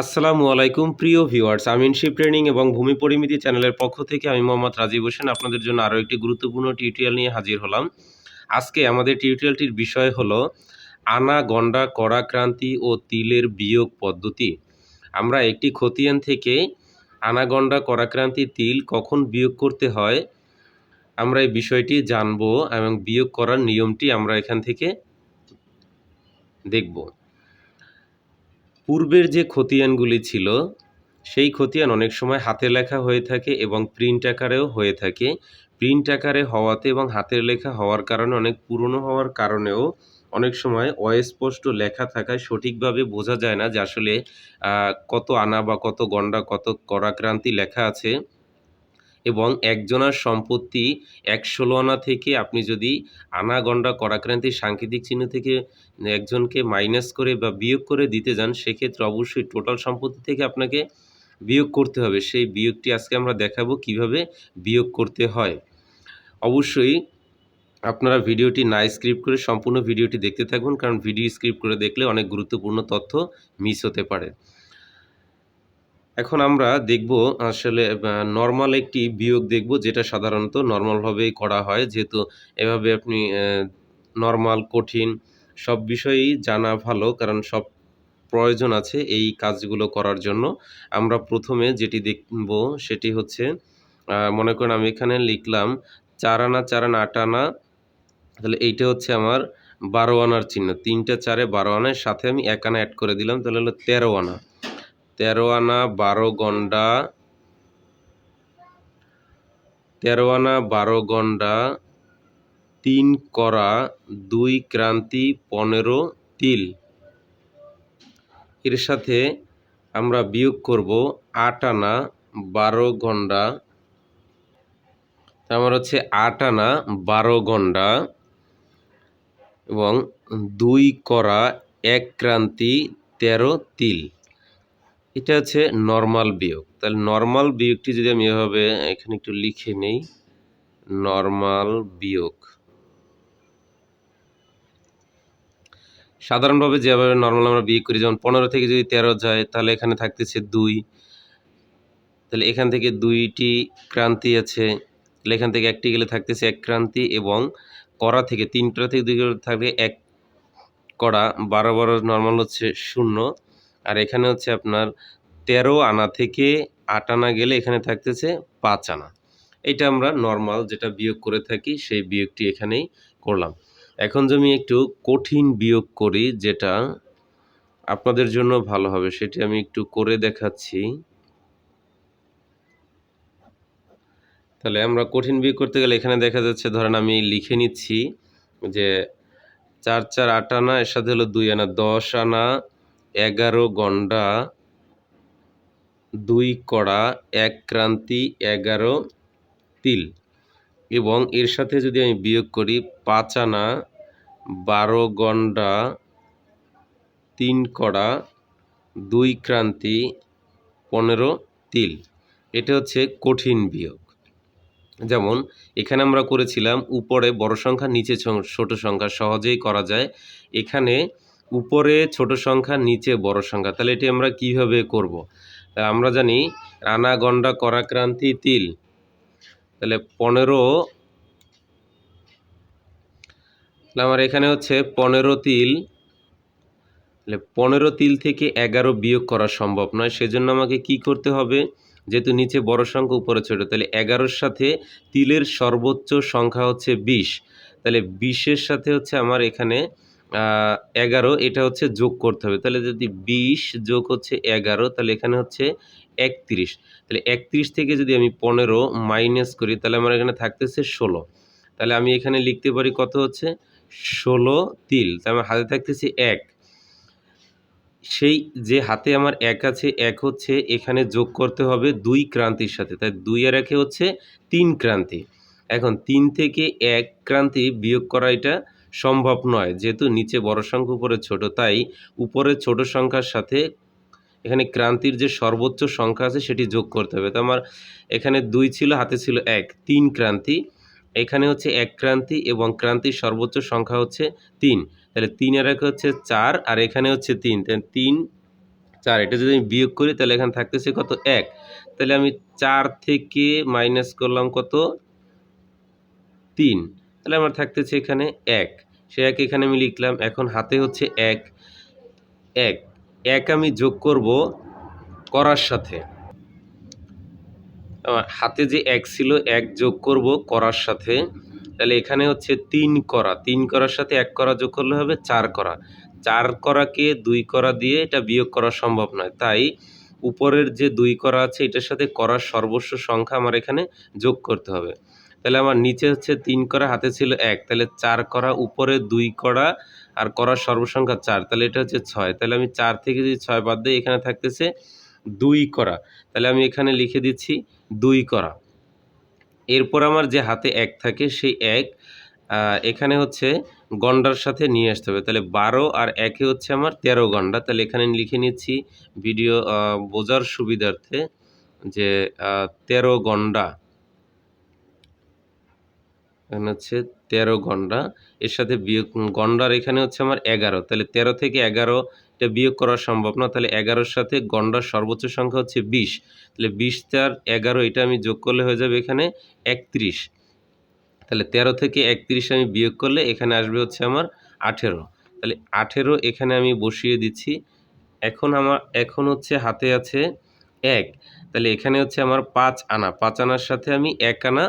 আসসালামু আলাইকুম, প্রিয় ভিউয়ার্স। আমিনশিপ ট্রেনিং এবং ভূমি পরিমিতি চ্যানেলের পক্ষ থেকে আমি মোহাম্মদ রাজীব হোসেন আপনাদের জন্য আরও একটি গুরুত্বপূর্ণ টিউটোরিয়াল নিয়ে হাজির হলাম। আজকে আমাদের টিউটোরিয়ালটির বিষয় হলো আনা, গন্ডা কড়াক্রান্তি ও তিলের বিয়োগ পদ্ধতি। আমরা একটি খতিয়ান থেকে আনাগন্ডা কড়াক্রান্তি তিল কখন বিয়োগ করতে হয়, আমরা এই বিষয়টি জানব এবং বিয়োগ করার নিয়মটি আমরা এখান থেকে দেখব। পূর্বের যে খতিয়ানগুলি ছিল, সেই খতিয়ান অনেক সময় হাতে লেখা হয়ে থাকে এবং প্রিন্ট আকারেও হয়ে থাকে। প্রিন্ট আকারে হওয়াতে এবং হাতের লেখা হওয়ার কারণে, অনেক পুরনো হওয়ার কারণেও অনেক সময় অস্পষ্ট লেখা থাকায় সঠিকভাবে বোঝা যায় না যে আসলে কত আনা বা কত গন্ডা, কত করাক্রান্তি লেখা আছে। এবং একজনার সম্পত্তি এক ষোলো আনা থেকে আপনি যদি আনা গন্ডা করাক্রান্তির সাংকেতিক চিহ্ন থেকে একজনকে মাইনাস করে বা বিয়োগ করে দিতে যান, সেক্ষেত্রে অবশ্যই টোটাল সম্পত্তি থেকে আপনাকে বিয়োগ করতে হবে। সেই বিয়োগটি আজকে আমরা দেখাবো কীভাবে বিয়োগ করতে হয়। অবশ্যই আপনারা ভিডিওটি না স্ক্রিপ্ট করে সম্পূর্ণ ভিডিওটি দেখতে থাকুন, কারণ ভিডিও স্ক্রিপ্ট করে দেখলে অনেক গুরুত্বপূর্ণ তথ্য মিস হতে পারে। এখন আমরা দেখব আসলে নর্মাল একটি বিয়োগ দেখব, যেটা সাধারণত নর্মালভাবেই করা হয়। যেহেতু এভাবে আপনি নর্মাল কঠিন সব বিষয়েই জানা ভালো, কারণ সব প্রয়োজন আছে এই কাজগুলো করার জন্য। আমরা প্রথমে যেটি দেখব সেটি হচ্ছে মনে করেন আমি এখানে লিখলাম চার আনা চার আনা, আট আনা, তাহলে এইটা হচ্ছে আমার বারো আনার চিহ্ন। তিনটা চারে বারো আনার সাথে আমি এক আনা অ্যাড করে দিলাম, তাহলে হলো তেরো আনা। তেরো আনা বারো গন্ডা তেরো আনা বারো গন্ডা, তিন করা, দুই ক্রান্তি, পনেরো তিল। এর সাথে আমরা বিয়োগ করব আট আনা বারো গন্ডা। আমার হচ্ছে আট আনা বারো গন্ডা এবং দুই করা, এক ক্রান্তি, তেরো তিল। এটা হচ্ছে নর্মাল বিয়োগ। তাহলে নর্মাল বিয়োগটি যদি আমি এভাবে এখানে একটু লিখে নেই নর্মাল বিয়োগ। সাধারণভাবে যেভাবে নর্মাল আমরা বিয়োগ করি, যেমন পনেরো থেকে যদি তেরো যায়, তাহলে এখানে থাকতেছে দুই। তাহলে এখান থেকে দুইটি ক্রান্তি আছে, তাহলে এখান থেকে একটি গেলে থাকতেছে এক ক্রান্তি এবং করা থেকে তিনটা থেকে দুই থাকবে এক করা বারো বারো নর্মাল হচ্ছে শূন্য। আর এখানে হচ্ছে আপনার তেরো আনা থেকে আট আনা গেলে এখানে থাকতেছে পাঁচ আনা। এটা আমরা নর্মাল যেটা বিয়োগ করে থাকি, সেই বিয়োগটি এখানেই করলাম। এখন আমি একটু কঠিন বিয়োগ করি, যেটা আপনাদের জন্য ভালো হবে, সেটি আমি একটু করে দেখাচ্ছি। তাহলে আমরা কঠিন বিয়োগ করতে গেলে এখানে দেখা যাচ্ছে, ধরেন আমি লিখে নিচ্ছি যে চার চার আট আনা, এর সাথে হলো দুই আনা, দশ আনা এগারো গন্ডা, দুই কড়া, এক ক্রান্তি, এগারো তিল। এবং এর সাথে যদি আমি বিয়োগ করি, পাঁচ আনা, বারো গন্ডা, তিন কড়া, দুই ক্রান্তি, পনেরো তিল। এটা হচ্ছে কঠিন বিয়োগ। যেমন, এখানে আমরা করেছিলাম, উপরে বড় সংখ্যা, নিচে ছোট সংখ্যা। সহজেই করা যায়। এখানে উপরে ছোট সংখ্যা, নিচে বড় সংখ্যা। তাহলে এটি আমরা কীভাবে করব? আমরা জানি, রানা, গন্ডা, করাক্রান্তি, তিল। তাহলে পনেরো আমার এখানে হচ্ছে পনেরো তিল। তাহলে পনেরো তিল থেকে এগারো বিয়োগ করা সম্ভব নয়। সেজন্য আমাকে কি করতে হবে? যেহেতু নিচে বড় সংখ্যা, উপরে ছোট। তাহলে এগারোর সাথে তিলের সর্বোচ্চ সংখ্যা হচ্ছে বিশ। তাহলে বিশের সাথে হচ্ছে আমার এখানে এগারো, এটা হচ্ছে যোগ করতে হবে। তাহলে যদি বিশ যোগ হচ্ছে এগারো, তাহলে এখানে হচ্ছে একত্রিশ। তাহলে একত্রিশ থেকে যদি আমি পনেরো মাইনাস করি, তাহলে আমার এখানে থাকতেছে ষোলো। তাহলে আমি এখানে লিখতে পারি কত হচ্ছে? ষোলো তিল। তাহলে আমার হাতে থাকতেছে এক। সেই যে হাতে আমার এক আছে, এক হচ্ছে এখানে যোগ করতে হবে দুই ক্রান্তির সাথে। তাই দুই আর একে হচ্ছে তিন ক্রান্তি। এখন তিন থেকে এক ক্রান্তি বিয়োগ করা এটা সম্ভব নয়। যেহেতু নিচে বড় সংখ্যা উপরে ছোট, তাই উপরে ছোট সংখ্যার সাথে এখানে ক্রান্তির যে সর্বোচ্চ সংখ্যা আছে সেটি যোগ করতে হবে। তো আমার এখানে দুই ছিল, হাতে ছিল এক, তিন ক্রান্তি। এখানে হচ্ছে এক ক্রান্তি এবং ক্রান্তির সর্বোচ্চ সংখ্যা হচ্ছে তিন। তাহলে তিন আর এক হচ্ছে চার আর এখানে হচ্ছে তিন। তাহলে তিন, চার, এটা যদি আমি বিয়োগ করি, তাহলে এখানে থাকতেছে কত? এক। তাহলে আমি চার থেকে মাইনাস করলাম কত? তিন। তাহলে আমার থাকতেছে এখানে এক। সে এক এখানে আমি লিখলাম, এখন হাতে হচ্ছে এক। এক। এক আমি যোগ করব করার সাথে। আমার হাতে যে এক ছিল, এক যোগ করব করার সাথে। তাহলে এখানে হচ্ছে তিন করা। তিন করার সাথে এক করা যোগ করলে হবে চার করা। চার করাকে দুই করা দিয়ে এটা বিয়োগ করা সম্ভব নয়। তাই উপরের যে দুই করা আছে, এটার সাথে করার সর্বস্ব সংখ্যা আমার এখানে যোগ করতে হবে। তাহলে আমার নিচে হচ্ছে তিন করা, হাতে ছিল এক। তাহলে চার করা উপরে দুই করা আর করার সর্বসংখ্যা চার। তাহলে এটা হচ্ছে ছয়। তাহলে আমি চার থেকে যদি ছয় বাদ দিই, এখানে থাকতেছে দুই করা। তাহলে আমি এখানে লিখে দিচ্ছি দুই করা। এরপর আমার যে হাতে এক থাকে, সেই এক এখানে হচ্ছে গন্ডার সাথে নিয়ে আসতে হবে। তাহলে বারো আর একে হচ্ছে আমার তেরো গন্ডা। তাহলে এখানে লিখে নিচ্ছি ভিডিও বোঝার সুবিধার্থে যে তেরো গন্ডা। এখানে হচ্ছে তেরো গন্ডা। এর সাথে বিয়োগ গন্ডার এখানে হচ্ছে আমার এগারো। তাহলে তেরো থেকে এগারো এটা বিয়োগ করা সম্ভব না। তাহলে এগারোর সাথে গন্ডার সর্বোচ্চ সংখ্যা হচ্ছে বিশ। তাহলে বিশ তার এগারো, এটা আমি যোগ করলে হয়ে যাবে এখানে একত্রিশ। তাহলে তেরো থেকে একত্রিশ আমি বিয়োগ করলে এখানে আসবে হচ্ছে আমার আঠেরো। তাহলে আঠেরো এখানে আমি বসিয়ে দিচ্ছি। এখন আমার, এখন হচ্ছে হাতে আছে এক। তাহলে এখানে হচ্ছে আমার পাঁচ আনা। পাঁচ আনার সাথে আমি এক আনা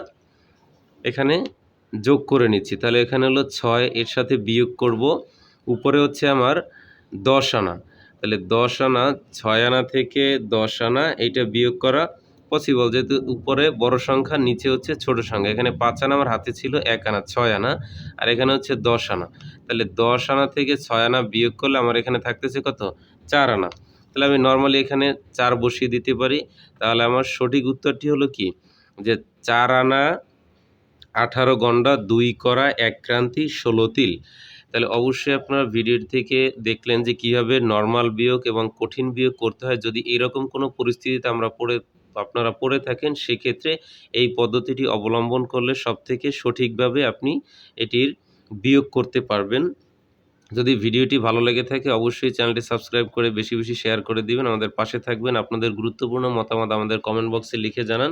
এখানে যোগ করে নিচ্ছি। তাহলে এখানে হলো ছয়, এর সাথে বিয়োগ করব। উপরে হচ্ছে আমার দশ আনা। তাহলে দশ আনা, ছয় আনা থেকে দশ আনা, এইটা বিয়োগ করা পসিবল যেহেতু উপরে বড় সংখ্যা, নিচে হচ্ছে ছোট সংখ্যা। এখানে পাঁচ আনা আমার হাতে ছিল, এক আনা, ছয় আনা। আর এখানে হচ্ছে দশ আনা। তাহলে দশ আনা থেকে ছয় আনা বিয়োগ করলে আমার এখানে থাকতেছে কত? চার আনা। তাহলে আমি নর্মালি এখানে চার বসিয়ে দিতে পারি। তাহলে আমার সঠিক উত্তরটি হলো কি? যে চার আনা আঠারো গন্ডা, দুই করা, এক ক্রান্তি, ষোলো তিল। তাহলে অবশ্যই আপনারা ভিডিও থেকে দেখলেন যে কীভাবে নর্মাল বিয়োগ এবং কঠিন বিয়োগ করতে হয়। যদি এরকম কোনো পরিস্থিতিতে আমরা পড়ে, আপনারা পড়ে থাকেন, সেক্ষেত্রে এই পদ্ধতিটি অবলম্বন করলে সবথেকে সঠিকভাবে আপনি এটির বিয়োগ করতে পারবেন। যদি ভিডিওটি ভালো লেগে থাকে, অবশ্যই চ্যানেলটি সাবস্ক্রাইব করে বেশি বেশি শেয়ার করে দিবেন। আমাদের পাশে থাকবেন। আপনাদের গুরুত্বপূর্ণ মতামত আমাদের কমেন্ট বক্সে লিখে জানান।